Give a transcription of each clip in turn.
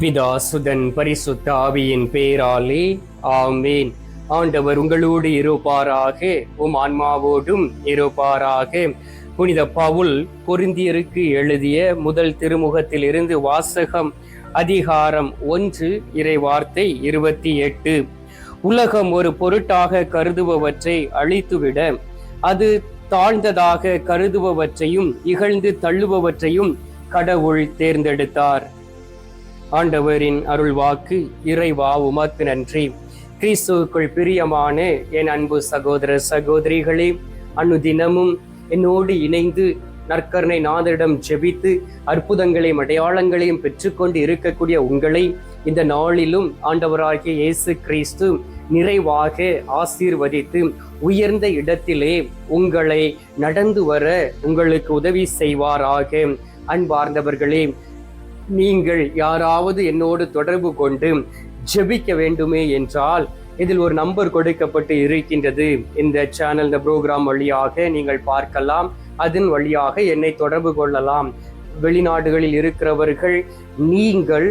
பிதா சுதன் பரிசுத்த ஆவியின் பேராலே ஆமேன். ஆண்டவர் உங்களோடு இருப்பாராக உம் ஆன்மாவோடும் இருப்பாராக. புனித பவுல் பொருந்தியருக்கு எழுதிய முதல் திருமுகத்தில் இருந்து வாசகம் அதிகாரம் ஒன்று இறைவார்த்தை இருபத்தி எட்டு. உலகம் ஒரு பொருட்டாக கருதுபவற்றை அழித்துவிட அது தாழ்ந்ததாக கருதுபவற்றையும் இகழ்ந்து தள்ளுபவற்றையும் கடவுள் தேர்ந்தெடுத்தார். ஆண்டவரின் அருள் வாக்கு இறைவா உமக்கு நன்றி. கிறிஸ்துவுக்குள் பிரியமான என் அன்பு சகோதர சகோதரிகளே அனுதினமும் என்னோடு இணைந்து நற்கருணை நாதரிடம் ஜெபித்து அற்புதங்களையும் அடையாளங்களையும் பெற்றுக்கொண்டு இருக்கக்கூடிய உங்களை இந்த நாளிலும் ஆண்டவராகிய இயேசு கிறிஸ்து நிறைவாக ஆசீர்வதித்து உயர்ந்த இடத்திலே உங்களை நடந்து வர உங்களுக்கு உதவி செய்வாராக. அன்பார்ந்தவர்களே நீங்கள் யாராவது என்னோடு தொடர்பு கொண்டு ஜெபிக்க வேண்டுமே என்றால் இதில் ஒரு நம்பர் கொடுக்கப்பட்டு இருக்கின்றது. இந்த சேனல் இந்த ப்ரோக்ராம் வழியாக நீங்கள் பார்க்கலாம். அதன் வழியாக என்னை தொடர்பு கொள்ளலாம். வெளிநாடுகளில் இருக்கிறவர்கள் நீங்கள்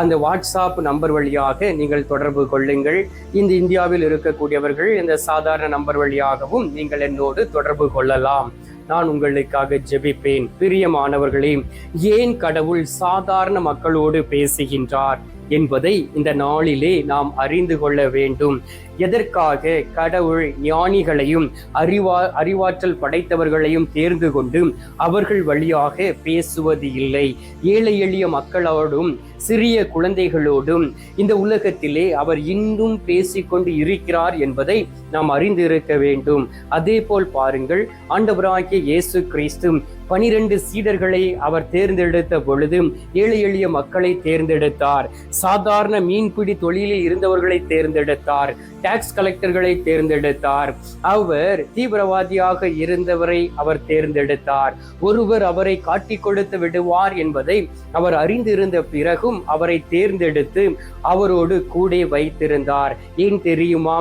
அந்த வாட்ஸ்அப் நம்பர் வழியாக நீங்கள் தொடர்பு கொள்ளுங்கள். இந்த இந்தியாவில் இருக்கக்கூடியவர்கள் இந்த சாதாரண நம்பர் வழியாகவும் நீங்கள் என்னோடு தொடர்பு கொள்ளலாம். நான் உங்களுக்காக ஜெபிப்பேன். பிரியமானவர்களே ஏன் கடவுள் சாதாரண மக்களோடு பேசுகின்றார்? என்பதை இந்த நாளிலே நாம் அறிந்து கொள்ள வேண்டும். எதற்காக கடவுள் ஞானிகளையும் அறிவா அறிவாற்றல் படைத்தவர்களையும் தேர்ந்து கொண்டு அவர்கள் வழியாக பேசுவது இல்லை? ஏழை எளிய மக்களோடும் சிறிய குழந்தைகளோடும் இந்த உலகத்திலே அவர் இன்னும் பேசிக்கொண்டு இருக்கிறார் என்பதை நாம் அறிந்திருக்க வேண்டும். அதே போல் பாருங்கள் ஆண்டவராகிய இயேசு கிறிஸ்து பனிரெண்டு சீடர்களை அவர் தேர்ந்தெடுத்த பொழுது ஏழை எளிய மக்களை தேர்ந்தெடுத்தார். சாதாரண மீன்பிடி தொழிலில் இருந்தவர்களை தேர்ந்தெடுத்தார். டாக்ஸ் கலெக்டர்களை தேர்ந்தெடுத்தார். அவர் தீவிரவாதியாக இருந்தவரை அவர் தேர்ந்தெடுத்தார். ஒருவர் அவரை காட்டி கொடுத்து விடுவார் என்பதை அவர் அறிந்திருந்த பிறகும் அவரை தேர்ந்தெடுத்து அவரோடு கூட வைத்திருந்தார். ஏன் தெரியுமா?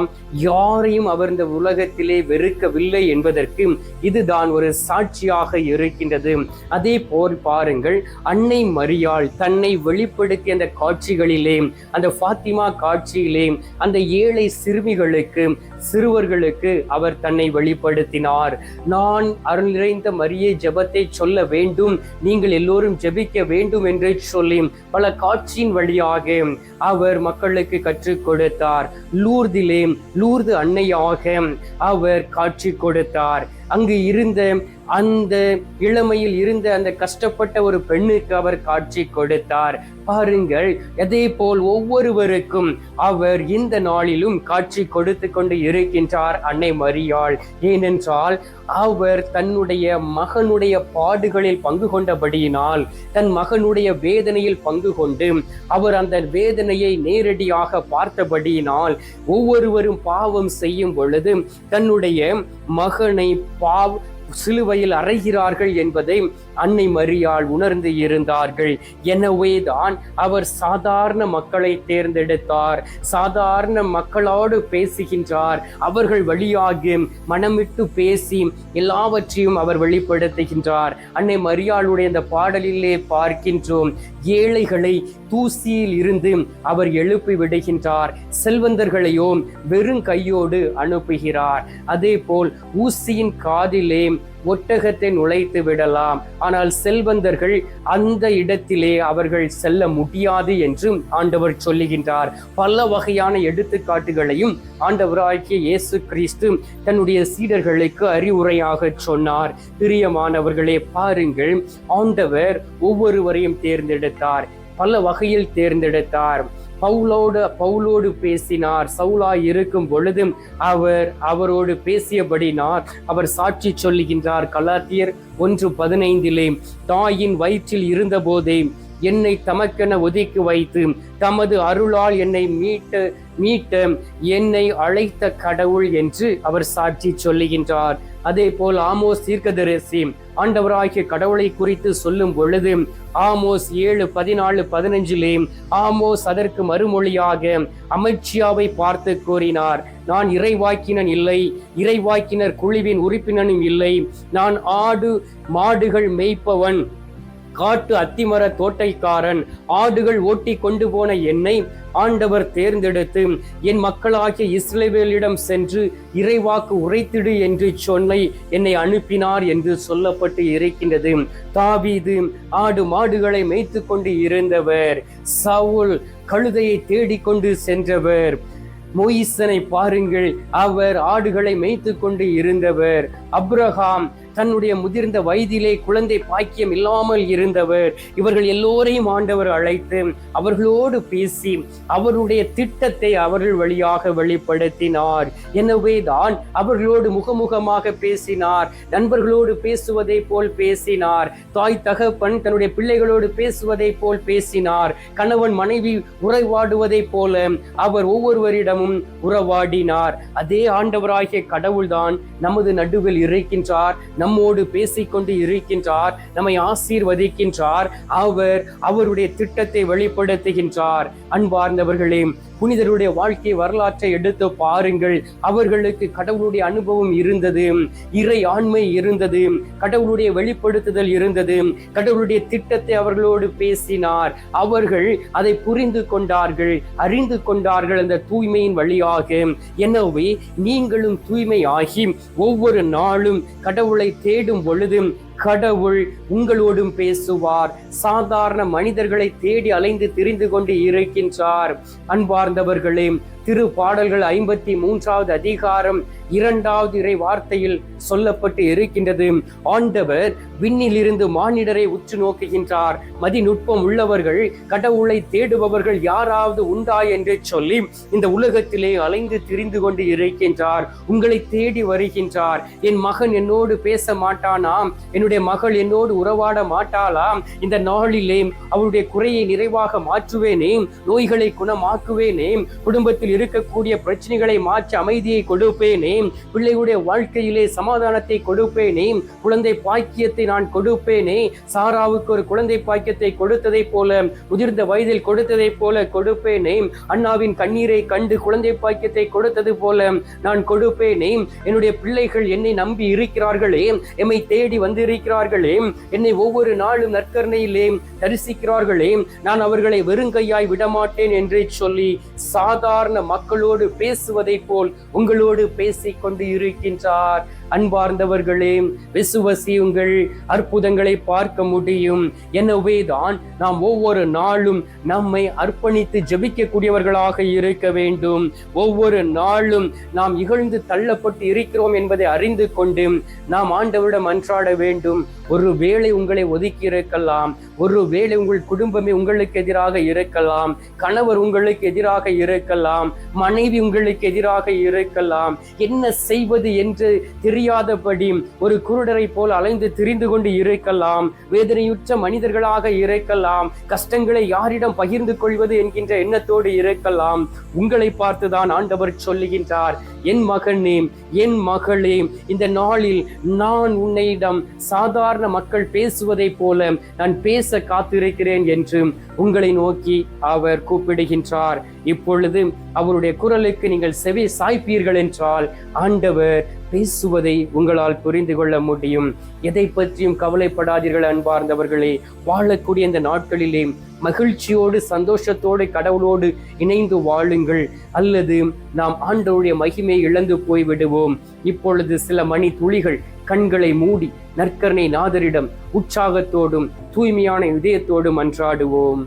யாரையும் அவர் இந்த உலகத்திலே வெறுக்கவில்லை என்பதற்கு இதுதான் ஒரு சாட்சியாக இருக்கின்றது. அதே போல் பாருங்கள் அன்னை மரியாள் தன்னை வெளிப்படுத்திய அந்த காட்சிகளிலே அந்த ஃபாத்திமா காட்சியிலே அந்த ஏழை சிறு சிறுமிகளுக்கு சிறுவர்களுக்கு அவர் தன்னை வெளிப்படுத்தினார். நான் அருள் நிறைந்த மரியே ஜெபத்தை சொல்ல வேண்டும். நீங்கள் எல்லோரும் ஜெபிக்க வேண்டும் என்று சொல்லி பல காட்சியின் வழியாக அவர் மக்களுக்கு கற்றுக் கொடுத்தார். லூர்திலே லூர்து அன்னையாக அவர் காட்சி கொடுத்தார். அங்கு இருந்த அந்த இளமையில் இருந்த அந்த கஷ்டப்பட்ட ஒரு பெண்ணுக்கு அவர் காட்சி கொடுத்தார். பாருங்கள் அதே போல் ஒவ்வொருவருக்கும் அவர் இந்த நாளிலும் காட்சி கொடுத்து கொண்டு இருக்கின்றார் அன்னை மரியாள். ஏனென்றால் அவர் தன்னுடைய மகனுடைய பாடுகளில் பங்கு கொண்டபடியினால் தன் மகனுடைய வேதனையில் பங்கு கொண்டு அவர் அந்த வேதனையை நேரடியாக பார்த்தபடியினால் ஒவ்வொருவரும் பாவம் செய்யும் பொழுது தன்னுடைய மகனை பாவ் சிலுவையில் அறைகிறார்கள் என்பதை அன்னை மரியாள் உணர்ந்து இருந்தார்கள். எனவே தான் அவர் சாதாரண மக்களை தேர்ந்தெடுத்தார். சாதாரண மக்களோடு பேசுகின்றார். அவர்கள் வழியாக மனமிட்டு பேசி எல்லாவற்றையும் அவர் வெளிப்படுத்துகின்றார். அன்னை மரியாளுடைய இந்த பாடலிலே பார்க்கின்றோம். ஏழைகளை தூசியில் இருந்து அவர் எழுப்பி விடுகின்றார். செல்வந்தர்களையோ வெறும் கையோடு அனுப்புகிறார். அதே போல் ஊசியின் காதிலே ஒட்டகத்தை நுழைத்து விடலாம். ஆனால் செல்வந்தர்கள் அந்த இடத்திலே அவர்கள் செல்ல முடியாது என்று ஆண்டவர் சொல்லுகின்றார். பல வகையான எடுத்துக்காட்டுகளையும் ஆண்டவராகிய இயேசு கிறிஸ்து தன்னுடைய சீடர்களுக்கு அறிவுரையாக சொன்னார். பிரியமானவர்களே பாருங்கள் ஆண்டவர் ஒவ்வொருவரையும் தேர்ந்தெடுத்தார். பல வகையில் தேர்ந்தெடுத்தார். பவுலோடு பவுலோடு பேசினார். சவுலா இருக்கும் பொழுதும் அவர் அவரோடு பேசியபடினார் அவர் சாட்சி சொல்லுகின்றார். கலாத்தியர் ஒன்று பதினைந்திலே தாயின் வயிற்றில் இருந்தபோதே என்னை தமக்கென ஒதுக்கி வைத்து தமது அருளால் என்னை மீட்ட மீட்ட என்னை அழைத்த கடவுள் என்று அவர் சாட்சி சொல்லுகின்றார். அதே போல் ஆமோஸ் தீர்க்கதரிசி ஆண்டவராகிய கடவுளை குறித்து சொல்லும் பொழுது ஆமோஸ் ஏழு பதினாலு பதினஞ்சிலே ஆமோஸ் அதற்கு மறுமொழியாக அமைச்சியாவை பார்த்து கூறினார் நான் இறைவாக்கினன் இல்லை இறைவாக்கினர் குழுவின் உறுப்பினனும் இல்லை நான் ஆடு மாடுகள் மேய்ப்பவன் காட்டு அத்திமர தோட்டைக்காரன். ஆடுகள் ஓட்டி கொண்டு போன என்னை ஆண்டவர் தேர்ந்தெடுத்து என் மக்களாகிய இஸ்ரவேலிடம் சென்று இறைவாக்கு உரைத்திடு என்று சொன்னை என்னை அனுப்பினார் என்று சொல்லப்பட்டு இருக்கின்றது. தாவீது ஆடு மாடுகளை மேய்த்து கொண்டு இருந்தவர் சவுல் கழுதையை தேடிக்கொண்டு சென்றவர். மோயிசனை பாருங்கள் அவர் ஆடுகளை மேய்த்து கொண்டு இருந்தவர். அப்ரஹாம் தன்னுடைய முதிர்ந்த வயதிலே குழந்தை பாக்கியம் இல்லாமல் இருந்தவர். இவர்கள் எல்லோரையும் ஆண்டவர் அழைத்து அவர்களோடு பேசி அவருடைய திட்டத்தை அவர்கள் வழியாக வெளிப்படுத்தினார். எனவே தான் அவர்களோடு முகமுகமாக பேசினார். நண்பர்களோடு பேசுவதை போல் பேசினார். தாய் தகப்பன் தன்னுடைய பிள்ளைகளோடு பேசுவதை போல் பேசினார். கணவன் மனைவி உறவாடுவதை போல அவர் ஒவ்வொருவரிடமும் உறவாடினார். அதே ஆண்டவராகிய கடவுள்தான் நமது நடுவில் இருக்கின்றார். நம்மோடு பேசிக்கொண்டு இருக்கின்றார் நம்மை ஆசீர்வதிக்கின்றார் அவர் அவருடைய திட்டத்தை வெளிப்படுத்துகின்றார். அன்பார்ந்தவர்களே புனிதருடைய வாழ்க்கை வரலாற்றை எடுத்து பாருங்கள். அவர்களுக்கு கடவுளுடைய அனுபவம் இருந்தது இறை ஆண்மை இருந்தது கடவுளுடைய வெளிப்படுத்துதல் இருந்தது கடவுளுடைய திட்டத்தை அவர்களோடு பேசினார். அவர்கள் அதை புரிந்து கொண்டார்கள் அறிந்து கொண்டார்கள் அந்த தூய்மையின் வழியாக. எனவே நீங்களும் தூய்மையாகி ஒவ்வொரு நாளும் கடவுளை தேடும் பொழுது கடவுள் உங்களோடும் பேசுவார். சாதாரண மனிதர்களை தேடி அலைந்து திரிந்து கொண்டு இருக்கின்றார். அன்பார்ந்தவர்களே திரு பாடல்கள் ஐம்பத்தி மூன்றாவது அதிகாரம் இரண்டாவது இறை வார்த்தையில் சொல்லப்பட்டு இருக்கின்றது. ஆண்டவர் விண்ணிலிருந்து மானிடரை உற்று நோக்குகின்றார். மதிநுட்பம் உள்ளவர்கள் கடவுளை தேடுபவர்கள் யாராவது உண்டா என்று சொல்லி இந்த உலகத்திலே அலைந்து திரிந்து கொண்டு இருக்கின்றார். உங்களை தேடி வருகின்றார். என் மகன் என்னோடு பேச மாட்டானாம். என்னுடைய மகள் என்னோடு உறவாட மாட்டாளாம். இந்த நாளிலே அவருடைய குறையை நிறைவாக மாற்றுவேனே நோய்களை குணமாக்குவேனே குடும்பத்தில் இருக்கக்கூடிய பிரச்சனைகளை மாற்றி அமைதியை கொடுப்பேனே பிள்ளையுடைய வாழ்க்கையிலே சமாதானத்தை கொடுப்பேனே குழந்தை பாக்கியத்தை நான் கொடுப்பேனே. சாராவுக்கு ஒரு குழந்தை பாக்கியத்தை கொடுத்ததை போல முதிர்ந்த வயதில் கொடுத்ததை போல கொடுப்பேனே. அண்ணாவின் கண்ணீரை கண்டு குழந்தை பாக்கியத்தை கொடுத்தது போல நான் கொடுப்பேனே. என்னுடைய பிள்ளைகள் என்னை நம்பி இருக்கிறார்களே. எம்மை தேடி வந்திருக்கிறார்களே. என்னை ஒவ்வொரு நாளும் நற்கரணையிலே தரிசிக்கிறார்களே. நான் அவர்களை வெறுங்கையாய் விடமாட்டேன் என்று சொல்லி சாதாரண மக்களோடு பேசுவதை போல் உங்களோடு பேசி பேசிக் கொண்டு இருக்கின்றார். அன்பார்ந்தவர்களே விசுவசியுங்கள் அற்புதங்களை பார்க்க முடியும். எனவேதான் நாம் ஒவ்வொரு நாளும் நம்மை அர்ப்பணித்து ஜெபிக்கக்கூடியவர்களாக இருக்க வேண்டும். ஒவ்வொரு நாளும் நாம் இகழ்ந்து தள்ளப்பட்டு இருக்கிறோம் என்பதை அறிந்து கொண்டு நாம் ஆண்டவரிடம் அன்றாட வேண்டும். ஒரு வேளை உங்களை ஒதுக்கி இருக்கலாம். ஒரு வேளை உங்கள் குடும்பமே உங்களுக்கு எதிராக இருக்கலாம். கணவர் உங்களுக்கு எதிராக இருக்கலாம். மனைவி உங்களுக்கு எதிராக இருக்கலாம். என்ன செய்வது என்று தெரியாதபடி ஒரு குருடரை போல் அலைந்து திரிந்து கொண்டு இருக்கலாம் வேதனையுற்ற மனிதர்களாக இருக்கலாம் கஷ்டங்களை யாரிடம் பகிர்ந்து கொள்வது என்கின்ற எண்ணத்தோடு இருக்கலாம் உங்களை பார்த்துதான் ஆண்டவர் சொல்லுகின்றார் என் மகனே என் மகளே இந்த நாளில் நான் உன்னிடம் சாதாரண மக்கள் பேசுவதைப் போல நான் பேச காத்திருக்கிறேன் என்று உங்களை நோக்கி அவர் கூப்பிடுகின்றார். இப்பொழுது அவருடைய குரலுக்கு நீங்கள் செவி சாய்ப்பீர்கள் என்றால் ஆண்டவர் பேசுவதை உங்களால் புரிந்து கொள்ள முடியும். எதை பற்றியும் கவலைப்படாதீர்கள் அன்பார்ந்தவர்களே. வாழக்கூடிய இந்த நாட்களிலே மகிழ்ச்சியோடு சந்தோஷத்தோடு கடவுளோடு இணைந்து வாழுங்கள். அல்லது நாம் ஆண்டவருடைய மகிமையை இழந்து போய் விடுவோம் இப்பொழுது சில மணி துளிகள் கண்களை மூடி நற்கரணை நாதரிடம் உற்சாகத்தோடும் தூய்மையான இதயத்தோடும் அன்றாடுவோம்.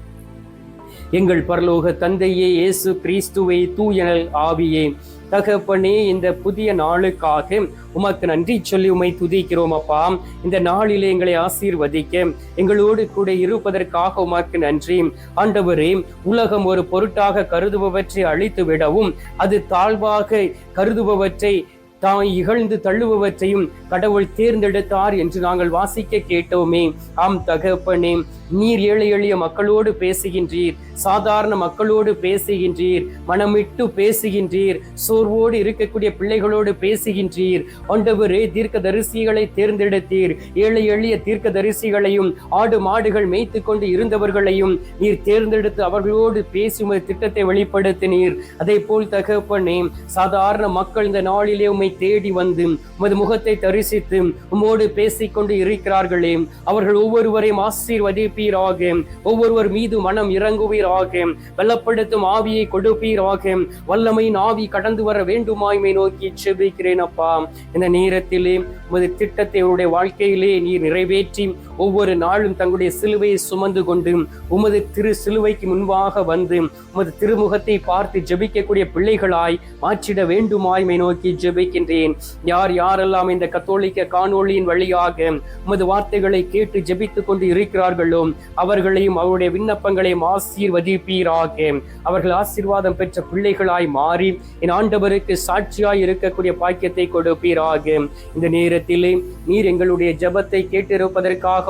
எங்கள் பரலோக தந்தையே இயேசு கிறிஸ்துவை தூயனல் ஆவியே. தகப்பனே இந்த புதிய நாளுக்காக உமக்கு நன்றி சொல்லி உமை துதிக்கிறோம் அப்பா. இந்த நாளிலே எங்களை ஆசீர்வதிக்க எங்களோடு கூட இருப்பதற்காக உமக்கு நன்றி. ஆண்டவரே உலகம் ஒரு பொருட்டாக கருதுபவற்றை அழித்து விடவும் அது தாழ்வாக கருதுபவற்றை தாய் இகழ்ந்து தள்ளுபவற்றையும் கடவுள் தேர்ந்தெடுத்தார் என்று நாங்கள் வாசிக்க கேட்டோமே. ஆம் தகப்பனே நீர் ஏழை எளிய மக்களோடு பேசுகின்றீர். சாதாரண மக்களோடு பேசுகின்றீர். மனமிட்டு பேசுகின்றீர். சோர்வோடு இருக்கக்கூடிய பிள்ளைகளோடு பேசுகின்றீர். ஆண்டவரே தீர்க்க தரிசிகளை தேர்ந்தெடுத்தீர். ஏழை எளிய தீர்க்க தரிசிகளையும் ஆடு மாடுகள் மேய்த்து கொண்டு இருந்தவர்களையும் நீர் தேர்ந்தெடுத்து அவர்களோடு பேசி உமது திட்டத்தை வெளிப்படுத்தினீர். அதே போல் தகப்பனே சாதாரண மக்கள் இந்த நாளிலே உண்மை தேடி வந்து உமது முகத்தை தரிசித்து உம்மோடு பேசிக்கொண்டு இருக்கிறார்களே. அவர்கள் ஒவ்வொருவரையும் ஆசீர்வதிப்பீராக. ஒவ்வொருவர் மீது மனம் இறங்குவீராக. வெள்ளப்படுத்தும் ஆவியை கொடுப்பீராக. வல்லமையின் ஆவி கடந்து வர வேண்டுமாய்மை நோக்கி செபிக்கிறேன் அப்பா இந்த நேரத்திலே உமது திட்டத்தை உடைய வாழ்க்கையிலே நீர் நிறைவேற்றி ஒவ்வொரு நாளும் தங்களுடைய சிலுவையை சுமந்து கொண்டு உமது திரு சிலுவைக்கு முன்பாக வந்து உமது திருமுகத்தை பார்த்து ஜெபிக்கக்கூடிய பிள்ளைகளாய் மாற்றிட வேண்டுமாய்மை நோக்கி ஜெபிக்கின்றேன். யார் யாரெல்லாம் இந்த கத்தோலிக்க காணொளியின் வழியாக உமது வார்த்தைகளை கேட்டு ஜெபித்துக் கொண்டு இருக்கிறார்களோ அவர்களையும் அவருடைய விண்ணப்பங்களையும் ஆசீர்வதிப்பீராக. அவர்கள் ஆசீர்வாதம் பெற்ற பிள்ளைகளாய் மாறி என் ஆண்டவருக்கு சாட்சியாய் இருக்கக்கூடிய பாக்கியத்தை கொடுப்பீராக. இந்த நேரத்திலே நீர் எங்களுடைய ஜெபத்தை கேட்டிருப்பதற்காக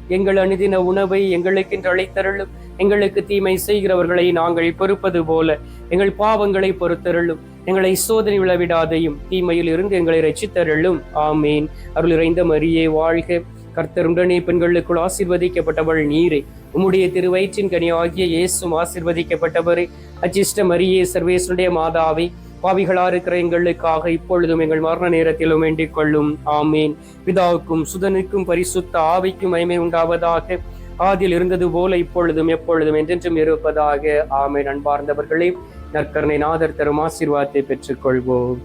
எங்கள் அனுதின உணவை எங்களுக்கென்று அழைத்தருளும் எங்களுக்கு தீமை செய்கிறவர்களை நாங்கள் பொறுப்பது போல எங்கள் பாவங்களை பொறுத்தருளும். எங்களை சோதனை விழவிடாதையும் தீமையில் இருந்து எங்களை ரச்சித்தருளும் ஆமேன். அருள் இறைந்த மரியே வாழ்க. கர்த்தருடனே பெண்களுக்குள் ஆசிர்வதிக்கப்பட்டவள் நீரே. உம்முடைய திருவயிற்றின் கனி ஆகிய இயேசும் ஆசிர்வதிக்கப்பட்டவரே. அச்சிஷ்ட மரியே சர்வேசுடைய மாதாவை பாவிகளா இருக்கிற எங்களுக்காக இப்பொழுதும் எங்கள் மரண நேரத்திலும் வேண்டிக் கொள்ளும். ஆமீன். பிதாவுக்கும் சுதனுக்கும் பரிசுத்த ஆவிக்கும் மகிமை உண்டாவதாக. ஆதியில் இருந்தது போல இப்பொழுதும் எப்பொழுதும் என்றென்றும் இருப்பதாக. ஆமை அன்பார்ந்தவர்களே நற்கருணை நாதர் தரும் ஆசீர்வாதத்தை பெற்றுக்கொள்வோம்.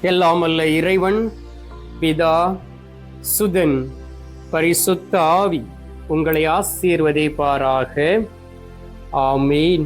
எல்லாம் அல்ல இறைவன் பிதா சுதன் பரிசுத்த ஆவி உங்களை ஆசீர்வதிப்பாராக. ஆமீன்